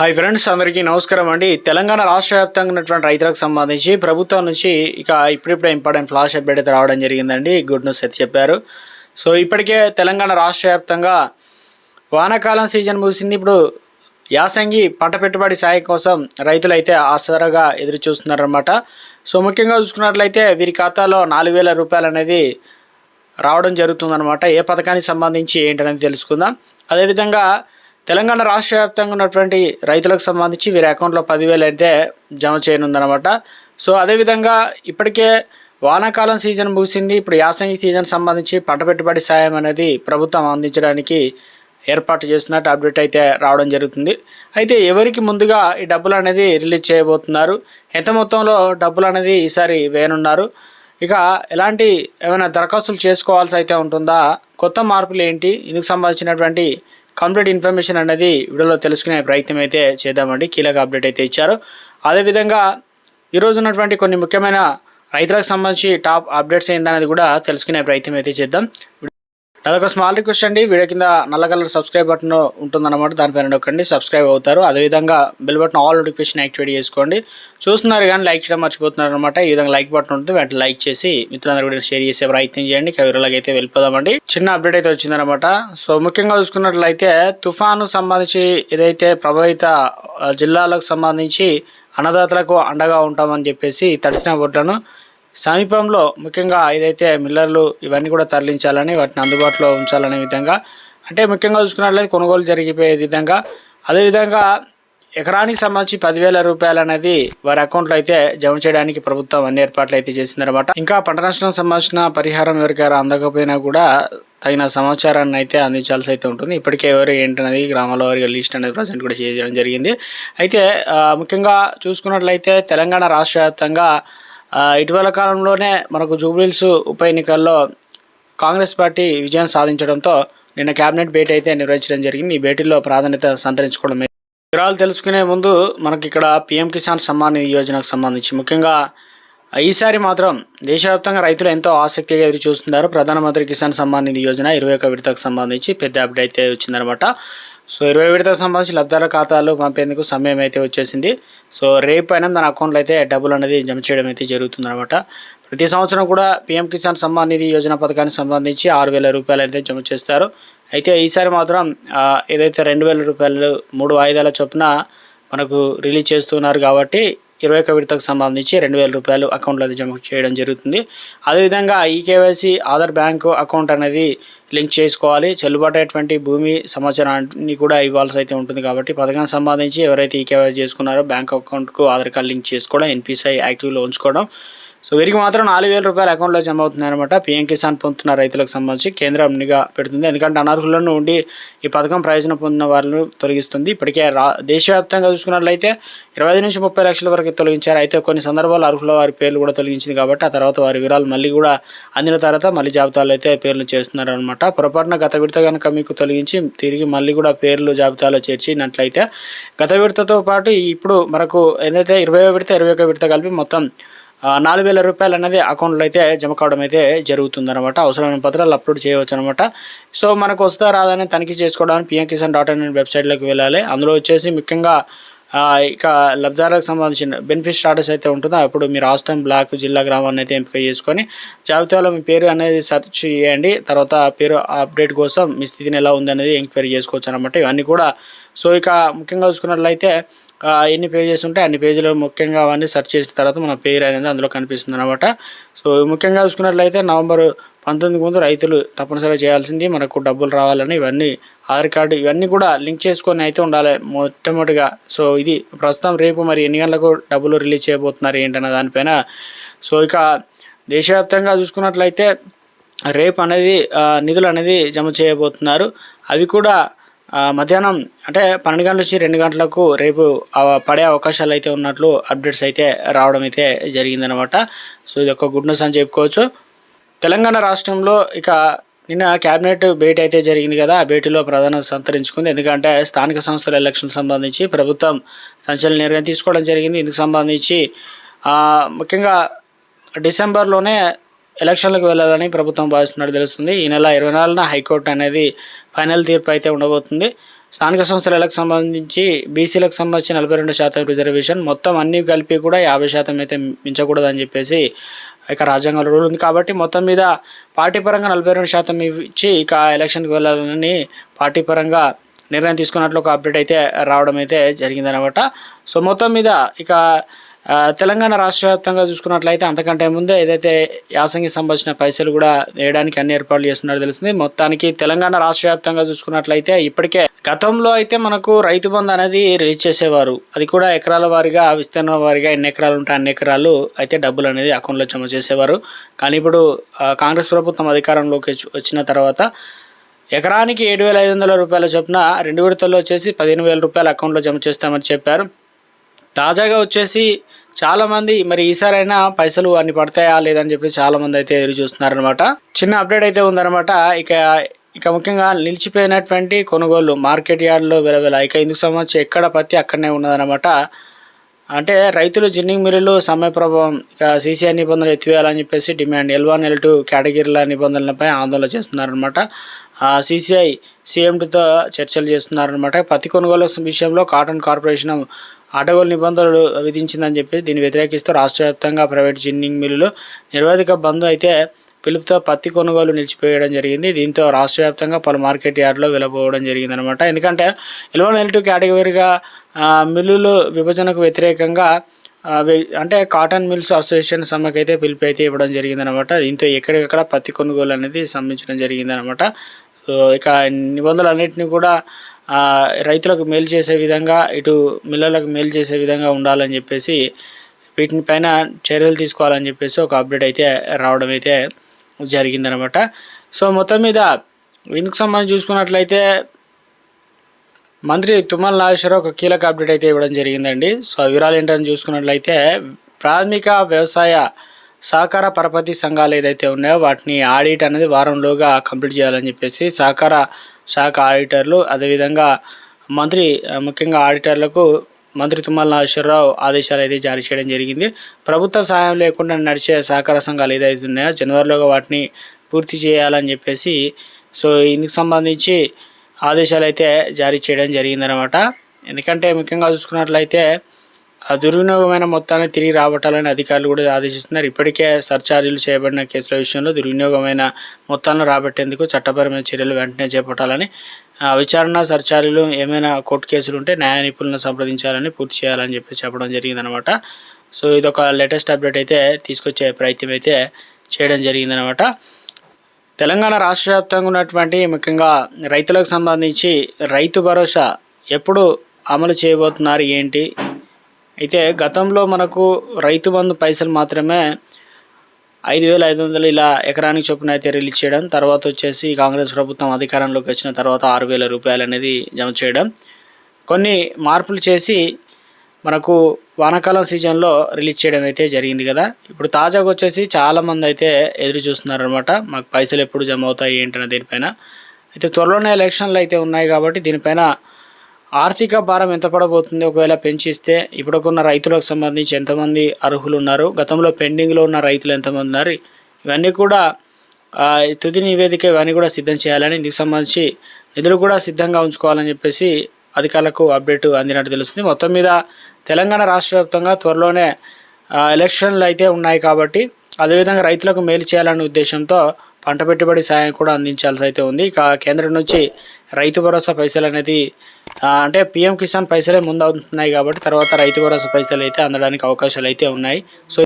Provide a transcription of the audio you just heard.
Hi friends అందరికీ నమస్కారం అండి. తెలంగాణ రాష్ట్ర వ్యాప్తంగా ఉన్నటువంటి రైతులకు సంబంధించి ప్రభుత్వం నుంచి ఇక ఇప్పుడిప్పుడే ఇంపార్టెంట్ ఫ్లాష్ అప్డేట్ అయితే రావడం జరిగిందండి. గుడ్ న్యూస్ అయితే చెప్పారు. సో ఇప్పటికే తెలంగాణ రాష్ట్ర వ్యాప్తంగా వానాకాలం సీజన్ ముగిసింది. ఇప్పుడు యాసంగి పంట పెట్టుబడి సాయం కోసం రైతులు అయితే ఆసరాగా ఎదురు చూస్తున్నారనమాట సో ముఖ్యంగా చూసుకున్నట్లయితే వీరి ఖాతాలో నాలుగు వేల రూపాయలు అనేది రావడం జరుగుతుందన్నమాట. ఏ పథకానికి సంబంధించి ఏంటనేది తెలుసుకుందాం. అదేవిధంగా తెలంగాణ రాష్ట్ర వ్యాప్తంగా ఉన్నటువంటి రైతులకు సంబంధించి వీరి అకౌంట్లో పదివేలు అయితే జమ చేయనుందనమాట సో అదేవిధంగా ఇప్పటికే వానాకాలం సీజన్ ముగిసింది. ఇప్పుడు యాసంగి సీజన్ సంబంధించి పంట పెట్టుబడి సాయం అనేది ప్రభుత్వం అందించడానికి ఏర్పాటు చేస్తున్నట్టు అప్డేట్ అయితే రావడం జరుగుతుంది. అయితే ఎవరికి ముందుగా ఈ డబ్బులు అనేది రిలీజ్ చేయబోతున్నారు? ఎంత మొత్తంలో డబ్బులు అనేది ఈసారి వేయనున్నారు? ఇక ఎలాంటి ఏమైనా దరఖాస్తులు చేసుకోవాల్సి అయితే ఉంటుందా? కొత్త మార్పులు ఏంటి? ఇందుకు సంబంధించినటువంటి కంప్లీట్ ఇన్ఫర్మేషన్ అనేది వీడియోలో తెలుసుకునే ప్రయత్నం అయితే చేద్దామండి. కీలక అప్డేట్ అయితే ఇచ్చారు. అదేవిధంగా ఈరోజు ఉన్నటువంటి కొన్ని ముఖ్యమైన రైతులకు సంబంధించి టాప్ అప్డేట్స్ ఏందనేది కూడా తెలుసుకునే ప్రయత్నం అయితే చేద్దాం. అదొక స్మాల్ రిక్వెస్ట్ అండి. వీడియో కింద నల్ల కలర్ సబ్స్క్రైబ్ బటన్ ఉంటుందన్నమాట. దానిపైన నొక్కండి సబ్స్క్రైబ్ అవుతారు. అదేవిధంగా bell button all notification activate చేసుకోండి. చూస్తున్నారు కానీ లైక్ చేయడం మర్చిపోతున్నారు అనమాట ఈ విధంగా లైక్ బటన్ ఉంటుంది వెంటనే లైక్ చేసి మిత్రులందరూ కూడా షేర్ చేసే ప్రయత్నం చేయండి. కవిరలోకి అయితే వెళ్ళిపోదామండి. చిన్న అప్డేట్ అయితే వచ్చిందనమాట సో ముఖ్యంగా చూసుకున్నట్లయితే తుఫాను సంబంధించి ఏదైతే ప్రభావిత జిల్లాలకు సంబంధించి అన్నదాతలకు అండగా ఉంటామని చెప్పేసి తడిసిన ఓట్లను సమీపంలో ముఖ్యంగా ఏదైతే మిల్లర్లు ఇవన్నీ కూడా తరలించాలని వాటిని అందుబాటులో ఉంచాలనే విధంగా అంటే ముఖ్యంగా చూసుకున్నట్లయితే కొనుగోలు జరిగిపోయే విధంగా అదేవిధంగా ఎకరానికి సంబంధించి పదివేల రూపాయలు అనేది వారి అకౌంట్లో అయితే జమ చేయడానికి ప్రభుత్వం అన్ని ఏర్పాట్లు అయితే చేసిందనమాట ఇంకా పంట నష్టం సంబంధించిన పరిహారం ఎవరికైనా అందకపోయినా కూడా తగిన సమాచారాన్ని అయితే అందించాల్సి అయితే ఉంటుంది. ఇప్పటికే ఎవరు ఏంటనేది గ్రామాల వారి లిస్ట్ అనేది ప్రజెంట్ కూడా చేయడం జరిగింది. అయితే ముఖ్యంగా చూసుకున్నట్లయితే తెలంగాణ రాష్ట్ర వ్యాప్తంగా ఇటీవల కాలంలోనే మనకు జూబ్లీల్స్ ఉప ఎన్నికల్లో కాంగ్రెస్ పార్టీ విజయం సాధించడంతో నిన్న కేబినెట్ భేటీ అయితే నిర్వహించడం జరిగింది. ఈ భేటీలో ప్రాధాన్యత సంతరించుకోవడం వివరాలు తెలుసుకునే ముందు మనకి ఇక్కడ పిఎం కిసాన్ సమ్మాన్ నిధి యోజనకు సంబంధించి ముఖ్యంగా ఈసారి మాత్రం దేశవ్యాప్తంగా రైతులు ఎంతో ఆసక్తిగా ఎదురు చూస్తున్నారు ప్రధానమంత్రి కిసాన్ సమ్మాన్ నిధి యోజన ఇరవై ఒక విడతకు సంబంధించి పెద్ద అప్డేట్ అయితే వచ్చిందనమాట. సో ఇరవై విడతకు సంబంధించి లబ్ధాల ఖాతాలు పంపేందుకు సమయం అయితే వచ్చేసింది. సో రేపు అయినా మన అకౌంట్లో అయితే డబ్బులు అనేది జమ చేయడం అయితే జరుగుతుందన్నమాట. ప్రతి సంవత్సరం కూడా పీఎం కిసాన్ సమ్మాన్ నిధి యోజన పథకానికి సంబంధించి ఆరు వేల రూపాయలు అయితే జమ చేస్తారు. అయితే ఈసారి మాత్రం ఏదైతే రెండు వేల రూపాయలు మూడు వాయిదాల చొప్పున మనకు రిలీజ్ చేస్తున్నారు కాబట్టి ఇరవై ఒక విడతకు సంబంధించి రెండు వేల రూపాయలు అకౌంట్లో అయితే జమ చేయడం జరుగుతుంది. అదేవిధంగా ఈ కేవైసీ ఆధార్ బ్యాంకు అకౌంట్ అనేది లింక్ చేసుకోవాలి. చెల్లుబాటు అయ్యేటువంటి భూమి సమాచారాన్ని కూడా ఇవ్వాల్సి అయితే ఉంటుంది కాబట్టి పథకానికి సంబంధించి ఎవరైతే ఈ కేవైసీ చేసుకున్నారో బ్యాంక్ అకౌంట్కు ఆధార్ కార్డ్ లింక్ చేసుకోవడం ఎన్పిసిఐ యాక్టివ్లో ఉంచుకోవడం సో వీరికి మాత్రం నాలుగు వేల రూపాయల అకౌంట్లో జమ అవుతుందన్నమాట పిఎం పీఎం కిసాన్ పొందుతున్న రైతులకు సంబంధించి కేంద్రం నిఘా పెడుతుంది. ఎందుకంటే అనర్హులను ఉండి ఈ పథకం ప్రయోజనం పొందిన వారిని తొలగిస్తుంది. ఇప్పటికే రా దేశవ్యాప్తంగా చూసుకున్నట్లయితే ఇరవై ఐదు నుంచి ముప్పై లక్షల వరకు తొలగించారు. అయితే కొన్ని సందర్భాల్లో అర్హుల వారి పేర్లు కూడా తొలగించింది కాబట్టి ఆ తర్వాత వారి వివరాలు మళ్ళీ కూడా అందిన తర్వాత మళ్ళీ జాబితాలో అయితే పేర్లు చేస్తున్నారు అనమాట పొరపాటున గత విడత కనుక మీకు తొలగించి తిరిగి మళ్ళీ కూడా పేర్లు జాబితాలో చేర్చినట్లయితే గత విడతతో పాటు ఇప్పుడు మనకు ఏదైతే ఇరవై విడత ఇరవై ఒక విడత కలిపి మొత్తం నాలుగు వేల రూపాయలు అనేది అకౌంట్లో అయితే జమ కావడం అయితే జరుగుతుందనమాట అవసరమైన పత్రాలు అప్లోడ్ చేయవచ్చు అనమాట సో మనకు వస్తా రాదని తనిఖీ చేసుకోవడానికి పిఎం కిసాన్ డాట్ ఇన్ వెబ్సైట్లోకి వెళ్ళాలి. అందులో వచ్చేసి ముఖ్యంగా ఇక లబ్ధాలకు సంబంధించిన బెనిఫిట్ స్టాటస్ అయితే ఉంటుందో అప్పుడు మీరు రాష్ట్రం బ్లాక్ జిల్లా గ్రామాన్ని అయితే ఎంపిక చేసుకొని జాబితాలో మీ పేరు అనేది సెర్చ్ చేయండి. తర్వాత ఆ పేరు అప్డేట్ కోసం మీ స్థితిని ఎలా ఉంది అనేది ఎంక్వైరీ చేసుకోవచ్చు అనమాట ఇవన్నీ కూడా సో ఇక ముఖ్యంగా చూసుకున్నట్లయితే ఎన్ని పేజెస్ ఉంటాయి అన్ని పేజీలు ముఖ్యంగా అవన్నీ సెర్చ్ చేసిన తర్వాత మన పేరు అనేది అందులో కనిపిస్తుంది అనమాట సో ముఖ్యంగా చూసుకున్నట్లయితే నవంబర్ పంతొమ్మిది ముందు రైతులు తప్పనిసరిగా చేయాల్సింది మనకు డబ్బులు రావాలని ఇవన్నీ ఆధార్ కార్డు ఇవన్నీ కూడా లింక్ చేసుకొని అయితే ఉండాలి మొట్టమొదటిగా. సో ఇది ప్రస్తుతం రేపు మరి ఎన్ని గంటలకు డబ్బులు రిలీజ్ చేయబోతున్నారు ఏంటన్న దానిపైన. సో ఇక దేశవ్యాప్తంగా చూసుకున్నట్లయితే రేపు అనేది నిధులు అనేది జమ చేయబోతున్నారు. అవి కూడా మధ్యాహ్నం అంటే పన్నెండు గంటల నుంచి రెండు గంటలకు రేపు పడే అవకాశాలు అయితే ఉన్నట్లు అప్డేట్స్ అయితే రావడం అయితే జరిగిందనమాట సో ఇది ఒక గుడ్ న్యూస్ అని చెప్పుకోవచ్చు. తెలంగాణ రాష్ట్రంలో ఇక నిన్న క్యాబినెట్ భేటీ అయితే జరిగింది కదా ఆ భేటీలో ప్రధాన సంతరించుకుంది. ఎందుకంటే స్థానిక సంస్థల ఎలక్షన్ సంబంధించి ప్రభుత్వం సంచలన నిర్ణయం తీసుకోవడం జరిగింది. ఇందుకు సంబంధించి ముఖ్యంగా డిసెంబర్లోనే ఎలక్షన్లకు వెళ్ళాలని ప్రభుత్వం భావిస్తున్నట్టు తెలుస్తుంది. ఈ నెల ఇరవై నాలుగున హైకోర్టు అనేది ఫైనల్ తీర్పు అయితే ఉండబోతుంది. స్థానిక సంస్థలకు సంబంధించి బీసీలకు సంబంధించి నలభై రెండు శాతం రిజర్వేషన్ మొత్తం అన్ని కలిపి కూడా యాభై శాతం అయితే మించకూడదని చెప్పేసి ఇక రాజ్యాంగంలో రూల్ ఉంది. కాబట్టి మొత్తం మీద పార్టీ పరంగా నలభై రెండు శాతం ఇచ్చి ఇక ఎలక్షన్కి వెళ్ళాలని పార్టీ పరంగా నిర్ణయం తీసుకున్నట్లు ఒక అప్డేట్ అయితే రావడం అయితే జరిగిందనమాట సో మొత్తం మీద ఇక తెలంగాణ రాష్ట్ర వ్యాప్తంగా చూసుకున్నట్లయితే అంతకంటే ముందే ఏదైతే యాసంగి సంబంధించిన పైసలు కూడా వేయడానికి అన్ని ఏర్పాట్లు చేస్తున్నారు తెలుస్తుంది. మొత్తానికి తెలంగాణ రాష్ట్ర వ్యాప్తంగా చూసుకున్నట్లయితే ఇప్పటికే గతంలో అయితే మనకు రైతు బంధు అనేది రిలీజ్ చేసేవారు. అది కూడా ఎకరాల వారిగా విస్తీర్ణ వారిగా ఎన్ని ఎకరాలు ఉంటే అన్ని ఎకరాలు అయితే డబ్బులు అనేది అకౌంట్లో జమ చేసేవారు. కానీ ఇప్పుడు కాంగ్రెస్ ప్రభుత్వం అధికారంలోకి వచ్చిన తర్వాత ఎకరానికి ఏడు వేల ఐదు వందల రూపాయల చొప్పున రెండు విడతల్లో వచ్చేసి పదిహేను వేల రూపాయల అకౌంట్లో జమ చేస్తామని చెప్పారు. తాజాగా వచ్చేసి చాలామంది మరి ఈసారైనా పైసలు అన్ని పడతాయా లేదని చెప్పి చాలామంది అయితే ఎదురు చూస్తున్నారనమాట చిన్న అప్డేట్ అయితే ఉందన్నమాట. ఇక ఇక ముఖ్యంగా నిలిచిపోయినటువంటి కొనుగోలు మార్కెట్ యార్డ్లో వెలవెల ఇక ఇందుకు సంబంధించి ఎక్కడ పత్తి అక్కడనే ఉన్నదనమాట అంటే రైతులు జిన్నింగ్ మిల్లులు సమ్మె ప్రభావం ఇక సీసీఐ నిబంధనలు ఎత్తివేయాలని చెప్పేసి demand. L one L two కేటగిరీల నిబంధనలపై ఆందోళన చేస్తున్నారనమాట సీసీఐ సీఎండితో చర్చలు చేస్తున్నారనమాట పత్తి కొనుగోలు విషయంలో కాటన్ కార్పొరేషన్ అటగోలు నిబంధనలు విధించిందని చెప్పి దీన్ని వ్యతిరేకిస్తూ రాష్ట్ర వ్యాప్తంగా ప్రైవేట్ జిన్నింగ్ మిల్లులు నిరోధిక బంద్ అయితే పిలుపుతో పత్తి కొనుగోలు నిలిచిపోయడం జరిగింది. దీంతో రాష్ట్ర వ్యాప్తంగా పలు మార్కెట్ యార్డ్లో వెళ్ళబోవడం జరిగిందనమాట ఎందుకంటే ఎల్వన్ ఎల్ టూ కేటగిరీగా మిల్లులు విభజనకు వ్యతిరేకంగా అంటే కాటన్ మిల్స్ అసోసియేషన్ సమ్మెకి అయితే పిలుపు అయితే ఇవ్వడం జరిగిందనమాట దీంతో ఎక్కడికక్కడ పత్తి కొనుగోలు అనేది సమ్మించడం జరిగిందనమాట సో ఇక నిబంధనలన్నింటినీ కూడా రైతులకు మేలు చేసే విధంగా ఇటు మిల్లలకు మేలు చేసే విధంగా ఉండాలని చెప్పేసి వీటిని పైన చర్యలు తీసుకోవాలని చెప్పేసి ఒక అప్డేట్ అయితే రావడం అయితే జరిగిందనమాట సో మొత్తం మీద ఇందుకు సంబంధించి చూసుకున్నట్లయితే మంత్రి తుమ్మల నాగేశ్వరరావు ఒక కీలక అప్డేట్ అయితే ఇవ్వడం జరిగిందండి. సో ఆ వివరాలు ఏంటని చూసుకున్నట్లయితే ప్రాథమిక వ్యవసాయ సహకార పరపతి సంఘాలు ఏదైతే ఉన్నాయో వాటిని ఆడిట్ అనేది వారంలోగా కంప్లీట్ చేయాలని చెప్పేసి సహకార శాఖ ఆడిటర్లు అదేవిధంగా మంత్రి ముఖ్యంగా ఆడిటర్లకు మంత్రి తుమ్మల నాగేశ్వరరావు ఆదేశాలు అయితే జారీ చేయడం జరిగింది. ప్రభుత్వ సహాయం లేకుండా నడిచే సహకార సంఘాలు ఏదైతే ఉన్నాయో జనవరిలోగా వాటిని పూర్తి చేయాలని చెప్పేసి సో ఇందుకు సంబంధించి ఆదేశాలు అయితే జారీ చేయడం జరిగిందనమాట ఎందుకంటే ముఖ్యంగా చూసుకున్నట్లయితే ఆ దుర్వినియోగమైన మొత్తాన్ని తిరిగి రాబట్టాలని అధికారులు కూడా ఆదేశిస్తున్నారు. ఇప్పటికే సర్చార్జీలు చేయబడిన కేసుల విషయంలో దుర్వినియోగమైన మొత్తాలను రాబట్టేందుకు చట్టపరమైన చర్యలు వెంటనే చేపట్టాలని ఆ, విచారణ సర్చార్జీలు ఏమైనా కోర్టు కేసులు ఉంటే న్యాయ నిపుణులను సంప్రదించాలని పూర్తి చేయాలని చెప్పి చెప్పడం జరిగిందనమాట సో ఇదొక లేటెస్ట్ అప్డేట్ అయితే తీసుకొచ్చే ప్రయత్నం అయితే చేయడం జరిగిందనమాట తెలంగాణ రాష్ట్ర వ్యాప్తంగా ఉన్నటువంటి ముఖ్యంగా రైతులకు సంబంధించి రైతు భరోసా ఎప్పుడు అమలు చేయబోతున్నారు ఏంటి? అయితే గతంలో మనకు రైతు బంధు పైసలు మాత్రమే ఐదు వేల ఐదు వందలు ఇలా ఎకరానికి చొప్పున అయితే రిలీజ్ చేయడం తర్వాత వచ్చేసి కాంగ్రెస్ ప్రభుత్వం అధికారంలోకి వచ్చిన తర్వాత ఆరు వేల రూపాయలు అనేది జమ చేయడం. కొన్ని మార్పులు చేసి మనకు వానాకాలం సీజన్లో రిలీజ్ చేయడం అయితే జరిగింది కదా. ఇప్పుడు తాజాగా వచ్చేసి చాలామంది అయితే ఎదురు చూస్తున్నారనమాట మాకు పైసలు ఎప్పుడు జమ అవుతాయి ఏంటనే దీనిపైన. అయితే త్వరలోనే ఎలక్షన్లు అయితే ఉన్నాయి కాబట్టి దీనిపైన ఆర్థిక భారం ఎంత పడబోతుంది? ఒకవేళ పెంచిస్తే ఇప్పుడుకున్న రైతులకు సంబంధించి ఎంతమంది అర్హులు ఉన్నారు గతంలో పెండింగ్లో ఉన్న రైతులు ఎంతమంది ఉన్నారు? ఇవన్నీ కూడా తుది నివేదిక ఇవన్నీ కూడా సిద్ధం చేయాలని ఇందుకు సంబంధించి నిధులు కూడా సిద్ధంగా ఉంచుకోవాలని చెప్పేసి అధికారులకు అప్డేట్ అందినట్టు తెలుస్తుంది. మొత్తం మీద తెలంగాణ రాష్ట్ర వ్యాప్తంగా త్వరలోనే ఎలక్షన్లు అయితే ఉన్నాయి కాబట్టి అదేవిధంగా రైతులకు మేలు చేయాలనే ఉద్దేశంతో పంట పెట్టుబడి సాయం కూడా అందించాల్సి అయితే ఉంది. ఇక కేంద్రం నుంచి రైతు భరోసా పైసలు అనేది అంటే పిఎం కిసాన్ పైసలే ముందు అవుతున్నాయి కాబట్టి తర్వాత రైతు భరోసా పైసలు అయితే అందడానికి అవకాశాలు అయితే ఉన్నాయి. సో